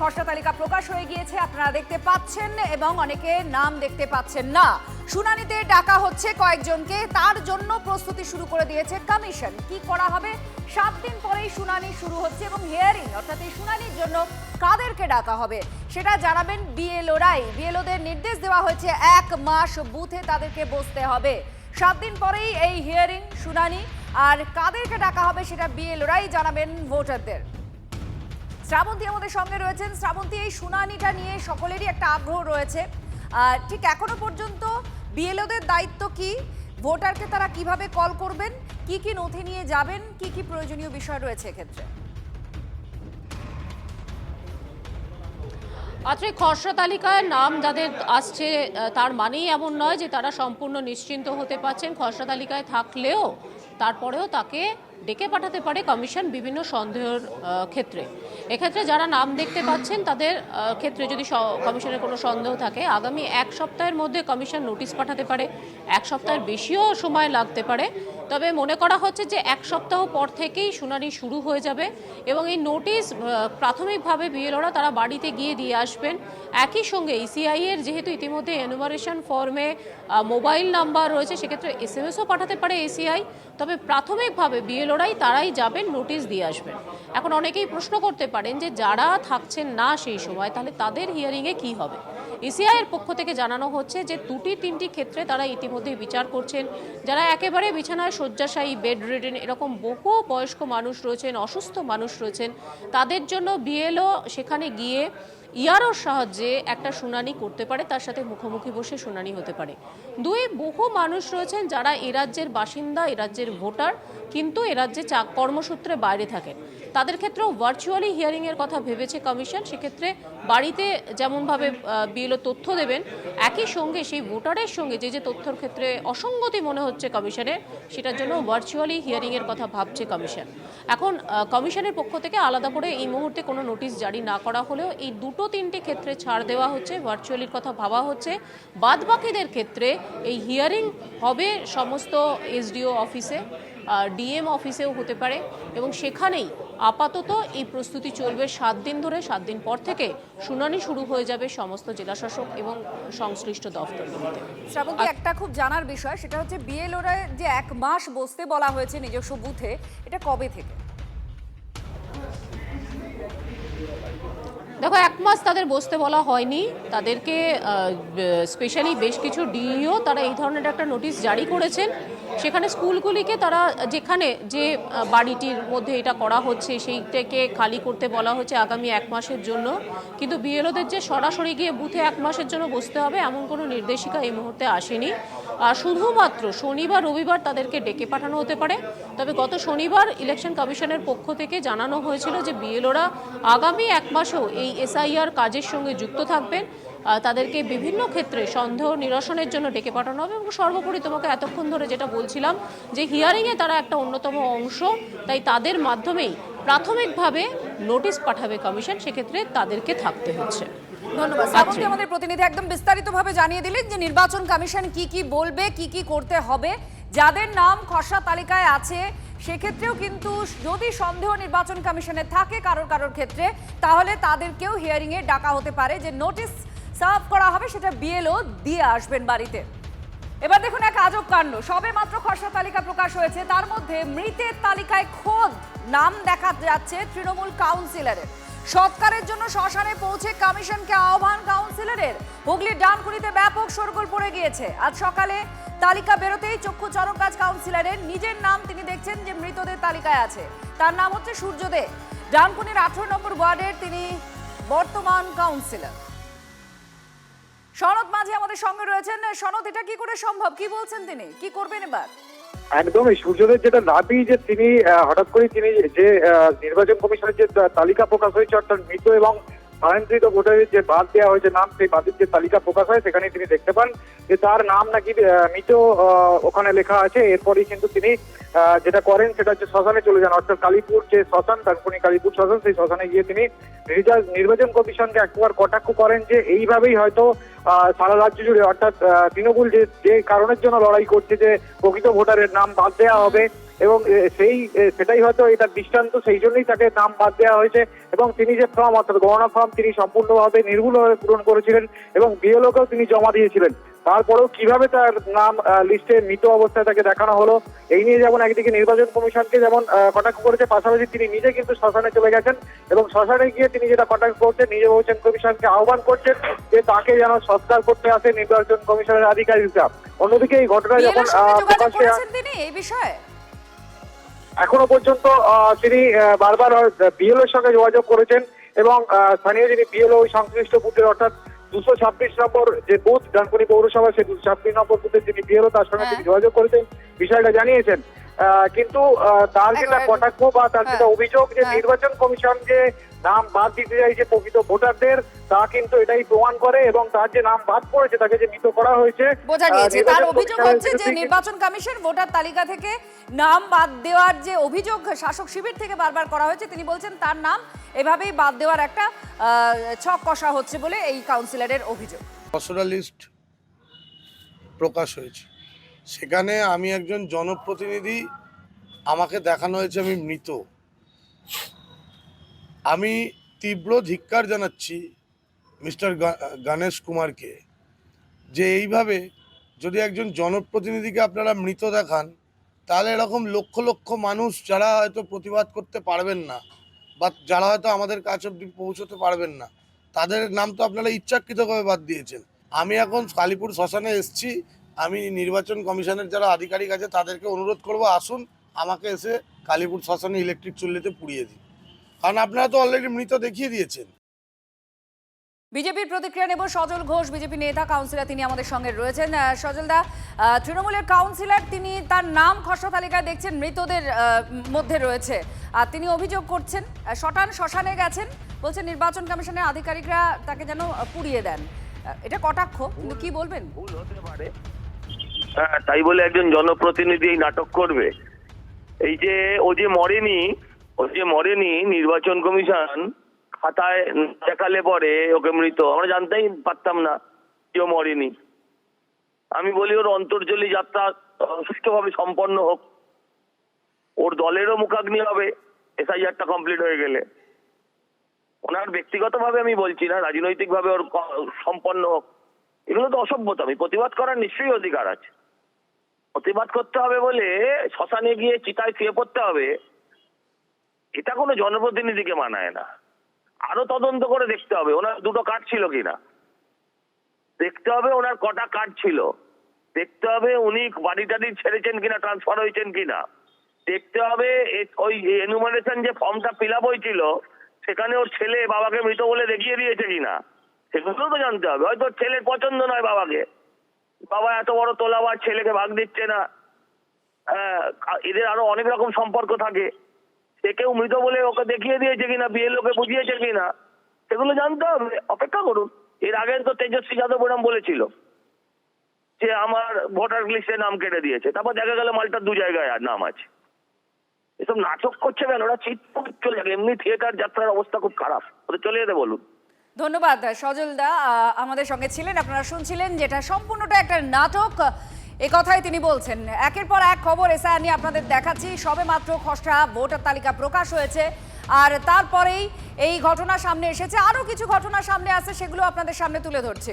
খসড়া তালিকা প্রকাশ হয়ে গিয়েছে, আপনারা দেখতে পাচ্ছেন এবং অনেকে নাম দেখতে পাচ্ছেন না। শুনানিতে ডাকা হচ্ছে কয়েকজনকে, তার জন্য প্রস্তুতি শুরু করে দিয়েছে কমিশন। কি করা হবে? সাত দিন পরেই শুনানি শুরু হচ্ছে এবং হিয়ারিং অর্থাৎ এই শুনানির জন্য কাদেরকে ডাকা হবে? সেটা জানাবেন বিএলওরাই। বিএলওদের নির্দেশ দেওয়া হয়েছে, এক মাস বুথে তাদেরকে বসতে হবে। সাত দিন পরেই এই হিয়ারিং শুনানি, আর কাদেরকে ডাকা হবে সেটা বিএলওরাই জানাবেন ভোটারদের। শ্রাবন্তী আমাদের সঙ্গে রয়েছেন। শ্রাবন্তী, এই শুনানিটা নিয়ে সকলেরই একটা আগ্রহ রয়েছে। ঠিক এখনও পর্যন্ত বিএলওদের দায়িত্ব কি? ভোটারকে তারা কীভাবে কল করবেন? কি কি নথি নিয়ে যাবেন? কি কি প্রয়োজনীয় বিষয় রয়েছে এক্ষেত্রে? আচ্ছা এই খসড়া তালিকায় নাম যাদের আসছে তার মানেই এমন নয় যে তারা সম্পূর্ণ নিশ্চিন্ত হতে পারছেন। খসড়া তালিকায় থাকলেও তারপরেও তাকে ডেকে পাঠাতে পারে কমিশন বিভিন্ন সন্দেহের ক্ষেত্রে। এক্ষেত্রে যারা নাম দেখতে পাচ্ছেন, তাদের ক্ষেত্রে যদি কমিশনের কোনো সন্দেহ থাকে, আগামী এক সপ্তাহের মধ্যে কমিশন নোটিশ পাঠাতে পারে। এক সপ্তাহের বেশিও সময় লাগতে পারে। তবে মনে করা হচ্ছে যে এক সপ্তাহ পর থেকেই শুনানি শুরু হয়ে যাবে এবং এই নোটিশ প্রাথমিকভাবে বিএলওরা তারা বাড়িতে গিয়ে দিয়ে আসবেন। একই সঙ্গে ইসিআই এর যেহেতু ইতিমধ্যে এনুমারেশন ফর্মে মোবাইল নাম্বার রয়েছে, সেক্ষেত্রে এস এম এসও পাঠাতে পারে এসিআই। তবে প্রাথমিকভাবে বিএলওরাই তারাই যাবেন, নোটিশ দিয়ে আসবেন। এখন অনেকেই প্রশ্ন করতে পারেন যে যারা থাকছেন না সেই সময়, তাহলে তাদের হিয়ারিংয়ে কি হবে? ইসিআই এর পক্ষ থেকে জানানো হচ্ছে যে দুটি তিনটি ক্ষেত্রে তারা ইতিমধ্যে বিচার করছেন। যারা একেবারে বিছানায় শয্যাশায়ী বেড রিডেন এরকম বহু বয়স্ক মানুষ রয়েছেন, অসুস্থ মানুষ রয়েছেন, তাদের জন্য বিএলও সেখানে গিয়ে ইয়ারোর সাহায্যে একটা শুনানি করতে পারে, তার সাথে মুখোমুখি বসে শুনানি হতে পারে। দুই, বহু মানুষ রয়েছেন যারা এ রাজ্যের বাসিন্দা, এ রাজ্যের ভোটার, কিন্তু এ রাজ্যে চা, কর্মসূত্রে বাইরে থাকেন। তাদের ক্ষেত্রেও ভার্চুয়ালি হিয়ারিংয়ের কথা ভেবেছে কমিশন সেক্ষেত্রে বাড়িতে যেমনভাবে বিএলও তথ্য দেবেন, একই সঙ্গে সেই ভোটারের সঙ্গে যে যে তথ্যর ক্ষেত্রে অসঙ্গতি মনে হচ্ছে কমিশনের সেটার জন্য ভার্চুয়ালি হিয়ারিংয়ের কথা ভাবছে কমিশন এখন কমিশনের পক্ষ থেকে আলাদা করে এই মুহূর্তে কোনো নোটিশ জারি না করা হলেও এই দুটো তিনটে ক্ষেত্রে ছাড় দেওয়া হচ্ছে ভার্চুয়ালির কথা ভাবা হচ্ছে। বাদবাকিদের ক্ষেত্রে এই হিয়ারিং হবে সমস্ত এসডিও অফিসে ডিএম অফিসেও হতে পারে এবং সেখানেই আপাতত এই প্রস্তুতি চলবে সাত দিন ধরে সাত দিন পর থেকে শুনানি শুরু হয়ে যাবে সমস্ত জেলাশাসক এবং সংশ্লিষ্ট দফতরগুলিতে। শ্রাবন্তী একটা খুব জানার বিষয় সেটা হচ্ছে বিএলওরা যে এক মাস বসতে বলা হয়েছে নিজস্ব বুথে এটা কবে থেকে? দেখো, এক মাস তাদের বসতে বলা হয়নি। তাদেরকে স্পেশালি বেশ কিছু ডিইও তারা এই ধরনের একটা নোটিশ জারি করেছেন। সেখানে স্কুলগুলিকে তারা, যেখানে যে বাড়িটির মধ্যে এটা করা হচ্ছে, সেইটাকে খালি করতে বলা হচ্ছে আগামী এক মাসের জন্য। কিন্তু বিএলওদের যে সরাসরি গিয়ে বুথে এক মাসের জন্য বসতে হবে, এমন কোনো নির্দেশিকা এই মুহূর্তে আসেনি। শুধুমাত্র শনিবার, রবিবার তাদেরকে ডেকে পাঠানো হতে পারে। তবে গত শনিবার ইলেকশন কমিশনের পক্ষ থেকে জানানো হয়েছিল যে বিএলওরা আগামী এক মাসেও এই এসআইআর কাজের সঙ্গে যুক্ত থাকবেন। তাদেরকে বিভিন্ন ক্ষেত্রে সন্দেহ, নিরসনের জন্য ডেকে পাঠানো হবে এবং সর্বোপরি তোমাকে এতক্ষণ ধরে যেটা বলছিলাম যে হিয়ারিংয়ে তারা একটা অন্যতম অংশ, তাই তাদের মাধ্যমেই প্রাথমিকভাবে নোটিশ পাঠাবে কমিশন, সেক্ষেত্রে তাদেরকে থাকতে হচ্ছে। ধন্যবাদ। শ্রাবন্তী আমাদের প্রতিনিধি একদম বিস্তারিতভাবে জানিয়ে দিলেন যে নির্বাচন কমিশন কি কি বলবে কি কি করতে হবে। যাদের নাম খসড়া তালিকায় আছে সেক্ষেত্রেও কিন্তু যদি সন্দেহ নির্বাচন কমিশনের থাকে কারোর কারোর ক্ষেত্রে তাহলে তাদেরকেও হিয়ারিং এ ডাকা হতে পারে যে নোটিশ সার্ভ করা হবে সেটা বিএলও দিয়ে আসবেন বাড়িতে। এবার দেখুন এক আজব কাণ্ড। সবে মাত্র খসড়া তালিকা প্রকাশ হয়েছে তার মধ্যে মৃতের তালিকায় খোদ নাম দেখা যাচ্ছে তৃণমূল কাউন্সিলরের। সৎকারের জন্য শ্মশানে পৌঁছে কমিশনকে আহ্বান কাউন্সিলরের। হুগলির ডানকুনিতে ব্যাপক শোরগোল পড়ে গিয়েছে। আজ সকালে তালিকা বেরোতেই চক্ষু চরমকাজ কাউন্সিলরের। নিজের নাম তিনি দেখছেন যে মৃতদের তালিকায় আছে। তার নাম হচ্ছে সূর্যদে। ডানকুনির আঠারো নম্বর ওয়ার্ডের তিনি বর্তমান কাউন্সিলর। সনদ মাঝে আমাদের সঙ্গে রয়েছেন। সনদ, এটা কি করে সম্ভব? কি বলছেন তিনি? কি করবেন এবার? একদমই। সূর্যদেব যেটা দাবি যে তিনি হঠাৎ করে তিনি যে নির্বাচন কমিশনের যে তালিকা প্রকাশ হয়েছে, অর্থাৎ মৃত এবং স্থানান্তরিত ভোটারের যে বাদ দেওয়া হয়েছে নাম, সেই বাদের যে তালিকা প্রকাশ হয় সেখানে তিনি দেখতে পান যে তার নাম নাকি মৃত ওখানে লেখা আছে। এরপরই কিন্তু তিনি যেটা করেন, সেটা হচ্ছে শ্মশানে চলে যান। অর্থাৎ কালীপুর যে শ্মশান তারপরে কালীপুর শ্মশান, সেই শ্মশানে গিয়ে তিনি নির্বাচন কমিশনকে একবার কটাক্ষ করেন যে এইভাবেই হয়তো সারা রাজ্য জুড়ে, অর্থাৎ তৃণমূল যে যে কারণের জন্য লড়াই করছে যে প্রকৃত ভোটারের নাম বাদ দেওয়া হবে এবং সেই সেটাই হয়তো এটা দৃষ্টান্ত, সেই জন্যই তাকে নাম বাদ দেওয়া হয়েছে এবং তিনি যে ফর্ম, অর্থাৎ গণনা ফর্ম, তিনি সম্পূর্ণভাবে নির্ভুলভাবে পূরণ করেছিলেন এবং বিএলওকেও তিনি জমা দিয়েছিলেন। তারপরেও কীভাবে তার নাম লিস্টে মৃত অবস্থায় তাকে দেখানো হলো এই নিয়ে যেমন একদিকে নির্বাচন কমিশনকে যেমন কটাক্ষ করেছে পাশাপাশি তিনি নিজে কিন্তু শ্মশানে চলে গেছেন এবং শ্মশানে গিয়ে তিনি যেটা কটাক্ষ করছেন নিজে বলছেন কমিশনকে আহ্বান করছেন যে তাকে যেন সৎকার করতে আসে নির্বাচন কমিশনের আধিকারিকরা। অন্যদিকে এই ঘটনা যখন প্রকাশ্যে তিনি এই বিষয়ে? এখনও পর্যন্ত তিনি বারবার বিএলওর সঙ্গে যোগাযোগ করেছেন এবং স্থানীয় যিনি বিএলও সংশ্লিষ্ট বুথের অর্থাৎ দুশো ছাব্বিশ নম্বর যে বুথ ডানকুনি পৌরসভা সেই দুশো ছাব্বিশ নম্বর বুথের যিনি বিএলও তার সঙ্গে হ্যাঁ। তিনি যোগাযোগ করেছেন বিষয়টা জানিয়েছেন কিন্তু তার যেটা কটাক্ষ বা তার যেটা হ্যাঁ। অভিযোগ যে হ্যাঁ। নির্বাচন কমিশন যে নাম বাদ দিতে চাইছে প্রকৃত ভোটারদের তা কিন্তু এটাই প্রমাণ করে এবং তার যে নাম বাদ পড়েছে তাকে যে মৃত করা হয়েছে বোঝা গিয়েছে তার অভিযোগ হচ্ছে যে নির্বাচন কমিশন ভোটার তালিকা থেকে নাম বাদ দেওয়ার যে অভিযোগ শাসক শিবির থেকে বারবার করা হয়েছে তিনি বলছেন তার নাম এভাবেই বাদ দেওয়ার একটা আহ, ছক কষা হচ্ছে বলে এই কাউন্সিলরের অভিযোগ খসড়া লিস্ট প্রকাশ হয়েছে সেখানে আমি একজন জনপ্রতিনিধি, আমাকে দেখানো হয়েছে আমি মৃত। আমি তীব্র ধিক্কার জানাচ্ছি মিস্টার গণেশ কুমারকে যে এইভাবে যদি একজন জনপ্রতিনিধিকে আপনারা মৃত দেখান, তাহলে এরকম লক্ষ লক্ষ মানুষ যারা হয়তো প্রতিবাদ করতে পারবেন না বা যারা হয়তো আমাদের কাছে অব্দি পৌঁছতে পারবেন না, তাদের নাম তো আপনারা ইচ্ছাকৃতভাবে বাদ দিয়েছেন। আমি এখন কালীপুর শ্মশানে এসেছি আমি নির্বাচন কমিশনের যারা আধিকারিক আছে তাদেরকে অনুরোধ করব আসুন আমাকে এসে কালীপুর শ্মশানে ইলেকট্রিক চুল্লিতে পুড়িয়ে দিন। কারণ আপনারা তো অলরেডি মৃত দেখিয়ে দিয়েছেন। বিজেপির প্রতিক্রিয়া নেব সজল ঘোষ বিজেপি নেতা কাউন্সিলর তিনি আমাদের সঙ্গে রয়েছেন। সজলদা তৃণমূলের কাউন্সিলর তিনি তার নাম খসড়া তালিকায় দেখছেন মৃতদের মধ্যে রয়েছে। আর তিনি অভিযোগ করছেন শটান শ্মশানে গেছেন বলছেন নির্বাচন কমিশনের আধিকারিকরা তাকে যেন পুড়িয়ে দেন। এটা কটাক্ষ? কিন্তু কি বলবেন? ভুল হতে পারে। হ্যাঁ তাই বলে একজন জনপ্রতিনিধি এই নাটক করবে। এই যে, ও যে মরেনি, ও যে মরেনি, নির্বাচন কমিশন খাতায় দেখালে পরে ওকে মৃত। আমরা জানতেই পারতাম না কেউ মরেনি। আমি বলি, ওর অন্তর্জলী যাত্রা সুষ্ঠুভাবে সম্পন্ন হোক। ওর দলেরও মুখাগ্নি হবে, এসআইআরটা কমপ্লিট হয়ে গেলে। ওনার ব্যক্তিগতভাবে আমি বলছি না, রাজনৈতিকভাবে ওর সম্পন্ন হোক। এগুলো তো অসভ্যতামি প্রতিবাদ করার নিশ্চয়ই অধিকার আছে। প্রতিবাদ করতে হবে বলে শ্মশানে গিয়ে চিতায় শুয়ে পড়তে হবে, এটা কোনো জনপ্রতিনিধিকে মানায় না। আরও তদন্ত করে দেখতে হবে ওনার দুটো কার্ড ছিল কিনা। দেখতে হবে ওনার কটা কার্ড ছিল। দেখতে হবে উনি বাড়ি টাড়ি ছেড়েছেন কিনা ট্রান্সফার হয়েছেন কিনা। দেখতে হবে ওই এনুমারেশন যে ফর্মটা ফিল আপ হয়েছিল, সেখানে ওর ছেলে বাবাকে মৃত বলে দেখিয়ে দিয়েছে কিনা সেগুলো তো জানতে হবে। হয়তো ছেলের পছন্দ নয় বাবাকে। বাবা এত বড় তোলাবার ছেলেকে ভাগ দিচ্ছে না। হ্যাঁ, এদের আরও অনেক রকম সম্পর্ক থাকে। সে কেউ মৃত বলে ওকে দেখিয়ে দিয়েছে কিনা বিয়ের লোকে বুঝিয়েছে কিনা সেগুলো জানতে হবে। অপেক্ষা করুন। এর আগে তো তেজস্বী যাদব ওরম বলেছিল যে আমার ভোটার লিস্টে নাম কেটে দিয়েছে। তারপর দেখা গেল মালটার দু জায়গায় আর নাম আছে। এসব নাটক করছে কেন? ওরা চলে যাবে। এমনি থিয়েটার যাত্রার অবস্থা খুব খারাপ। ওদের চলে যেতে বলুন। ধন্যবাদ সজলদা আমাদের সঙ্গে ছিলেন, আপনারা শুনছিলেন যেটা সম্পূর্ণটা একটা নাটক। এ কথাই তিনি বলছেন। একের পর এক খবর এসআই নিয়ে আপনাদের দেখাচ্ছি। সবে মাত্র খসড়া ভোটার তালিকা প্রকাশ হয়েছে। আর তারপরেই এই ঘটনা সামনে এসেছে। আরও কিছু ঘটনা সামনে আসছে সেগুলো আপনাদের সামনে তুলে ধরছে।